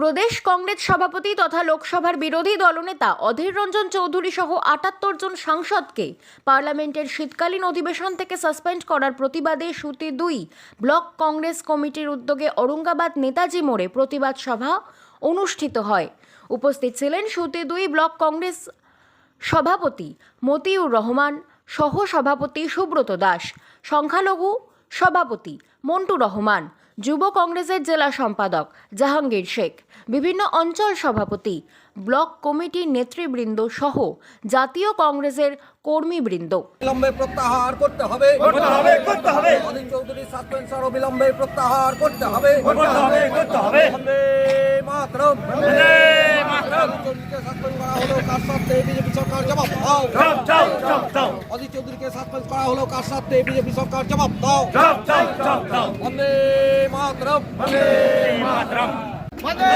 প্রদেশ কংগ্রেস সভাপতি তথা লোকসভার বিরোধী দলনেতা অধীর রঞ্জন চৌধুরী সহ আটাত্তর জন সাংসদকে পার্লামেন্টের শীতকালীন অধিবেশন থেকে সাসপেন্ড করার প্রতিবাদে সুতি দুই ব্লক কংগ্রেস কমিটির উদ্যোগে অরঙ্গাবাদ নেতাজি মোড়ে প্রতিবাদ সভা অনুষ্ঠিত হয়। উপস্থিত ছিলেন সুতি দুই ব্লক কংগ্রেস সভাপতি মতিউর রহমান সহ সভাপতি সুব্রত দাস, সংখ্যালঘু সভাপতি মন্টু রহমান যুব কংগ্রেসের জেলা সম্পাদক জাহাঙ্গীর শেখ বিভিন্ন অঞ্চল সভাপতি ব্লক কমিটির নেতৃবৃন্দ সহ জাতীয় কংগ্রেসের কর্মীবৃন্দ। বিলম্বে প্রত্যাহার করতে হবে। করতে হবে করতে হবে। চৌধুরী অবিলম্বে প্রত্যাহার করতে হবে। করতে হবে করতে হবে। বন্দে মাতরম। বন্দে মাতরম। চৌধুরীকে সাসপেন্ড করা হলো কার সাথে বিজেপি সরকার জবাব দাও। যাও যাও যাও যাও অধীন চৌধুরীকে সাসপেন্ড করা হলো কার সাথে বিজেপি সরকার জবাব দাও। যাও যাও যাও বন্দে মাতরম। বন্দে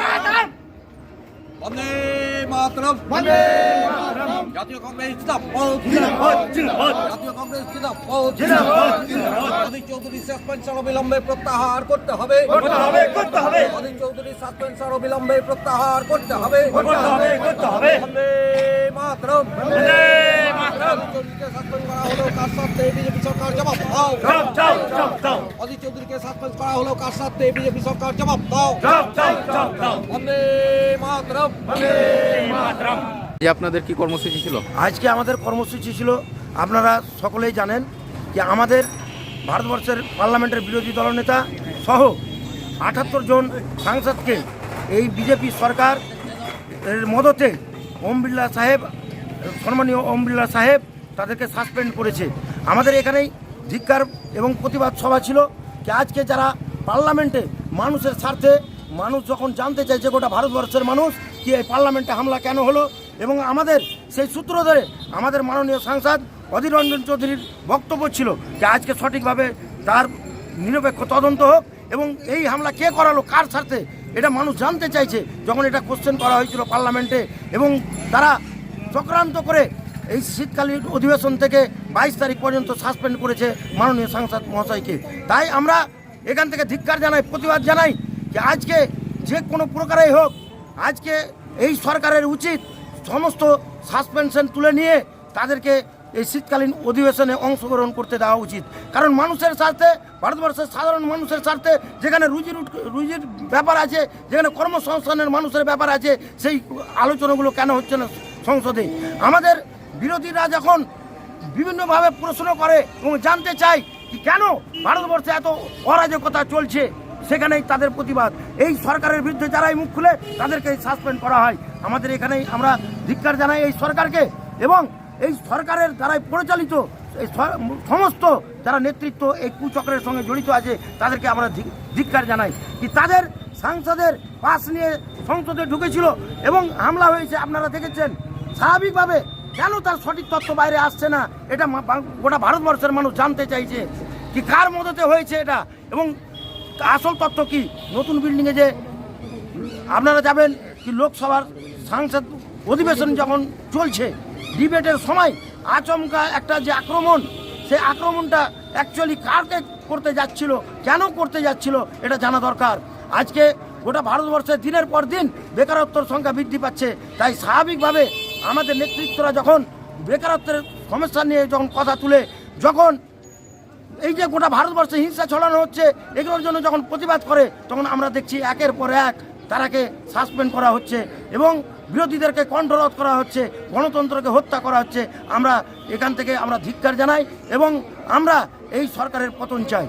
মাতরম। বন্দে মাতরম। বন্দে মাতরম। জাতীয় কংগ্রেস জিন্দাবাদ। জিন্দাবাদ জিন্দাবাদ। জাতীয় কংগ্রেস জিন্দাবাদ। জিন্দাবাদ জিন্দাবাদ। অধীন চৌধুরী সাসপেন্সার অবিলম্বে প্রত্যাহার করতে হবে। করতে হবে করতে হবে। চৌধুরী সাসপেন্সার অবিলম্বে প্রত্যাহার করতে হবে। করতে হবে করতে হবে। বন্দে মাতরম। বন্দে মাতরম। চৌধুরীকে সাসপেন্ড করা হলো। কার সাথে বিজেপি সরকার জবাব দাও। অধীর চৌধুরীকে সাসপেন্ড করা হলো কার সাথে বিজেপি সরকার? জবাব দাও। বন্দে মাতরম। বন্দে মাতরম। যে আপনাদের কি কর্মসূচি ছিল? আজকে আমাদের কর্মসূচি ছিল আপনারা সকলেই জানেন যে আমাদের ভারতবর্ষের পার্লামেন্টের বিরোধী দলনেতা সহ আটাত্তর জন সাংসদকে এই বিজেপি সরকার এর মদতে ওম বিড়লা সাহেব সম্মানীয় ওম বিড়লা সাহেব তাদেরকে সাসপেন্ড করেছে। আমাদের এখানেই ধিক্কার এবং প্রতিবাদ সভা ছিল যে আজকে যারা পার্লামেন্টে মানুষের স্বার্থে, মানুষ যখন জানতে চাইছে গোটা ভারতবর্ষের মানুষ কি এই পার্লামেন্টে হামলা কেন হলো এবং আমাদের সেই সূত্র ধরে আমাদের মাননীয় সাংসদ অধীর রঞ্জন চৌধুরীর বক্তব্য ছিল যে আজকে সঠিকভাবে তার নিরপেক্ষ তদন্ত হোক এবং এই হামলা কে করালো, কার স্বার্থে, এটা মানুষ জানতে চাইছে। যখন এটা কোশ্চেন করা হয়েছিল পার্লামেন্টে এবং তারা চক্রান্ত করে এই শীতকালীন অধিবেশন থেকে বাইশ তারিখ পর্যন্ত সাসপেন্ড করেছে মাননীয় সাংসদ মহাশয়কে। তাই আমরা এখান থেকে ধিক্কার জানাই, প্রতিবাদ জানাই যে আজকে যে কোনো প্রকারেই হোক, আজকে এই সরকারের উচিত সমস্ত সাসপেনশন তুলে নিয়ে তাদেরকে এই শীতকালীন অধিবেশনে অংশগ্রহণ করতে দেওয়া উচিত। কারণ মানুষের স্বার্থে, ভারতবর্ষের সাধারণ মানুষের স্বার্থে যেখানে রুজির রুজির ব্যাপার আছে, যেখানে কর্মসংস্থানের মানুষের ব্যাপার আছে, সেই আলোচনাগুলো কেন হচ্ছে না সংসদে? আমাদের বিরোধীরা যখন বিভিন্নভাবে প্রশ্ন করে এবং জানতে চায় কেন ভারতবর্ষে এত অরাজকতা চলছে, সেখানেই তাদের প্রতিবাদ। এই সরকারের বিরুদ্ধে যারাই মুখ খুলে তাদেরকে সাসপেন্ড করা হয়। আমাদের এখানেই আমরা ধিক্কার জানাই এই সরকারকে এবং এই সরকারের দ্বারাই পরিচালিত এই সমস্ত যারা নেতৃত্ব এই কুচক্রের সঙ্গে জড়িত আছে, তাদেরকে আমরা ধিক্কার জানাই কি তাদের সাংসদের পাশ নিয়ে সংসদে ঢুকেছিল এবং হামলা হয়েছে, আপনারা দেখেছেন। স্বাভাবিকভাবে কেন তার সঠিক তথ্য বাইরে আসছে না? এটা গোটা ভারতবর্ষের মানুষ জানতে চাইছে। কি কার মদতে হয়েছে এটা? এবং আসল তথ্য কি? নতুন বিল্ডিংয়ে যে আপনারা যাবেন, কি লোকসভার সাংসদ অধিবেশন যখন চলছে, ডিবেটের সময় আচমকা একটা যে আক্রমণ, সেই আক্রমণটা অ্যাকচুয়ালি কারকে করতে যাচ্ছিল, কেন করতে যাচ্ছিল, এটা জানা দরকার। আজকে গোটা ভারতবর্ষে দিনের পর দিন বেকারত্বর সংখ্যা বৃদ্ধি পাচ্ছে, তাই স্বাভাবিকভাবে আমাদের নেতৃত্বরা যখন বেকারত্বের সমস্যা নিয়ে যখন কথা তুলে, যখন এই যে গোটা ভারতবর্ষে হিংসা ছড়ানো হচ্ছে, এগুলোর জন্য যখন প্রতিবাদ করে, তখন আমরা দেখছি একের পর এক তারাকে সাসপেন্ড করা হচ্ছে এবং বিরোধীদেরকে কণ্ঠরোধ করা হচ্ছে, গণতন্ত্রকে হত্যা করা হচ্ছে। আমরা এখান থেকে আমরা ধিক্কার জানাই এবং আমরা এই সরকারের পতন চাই।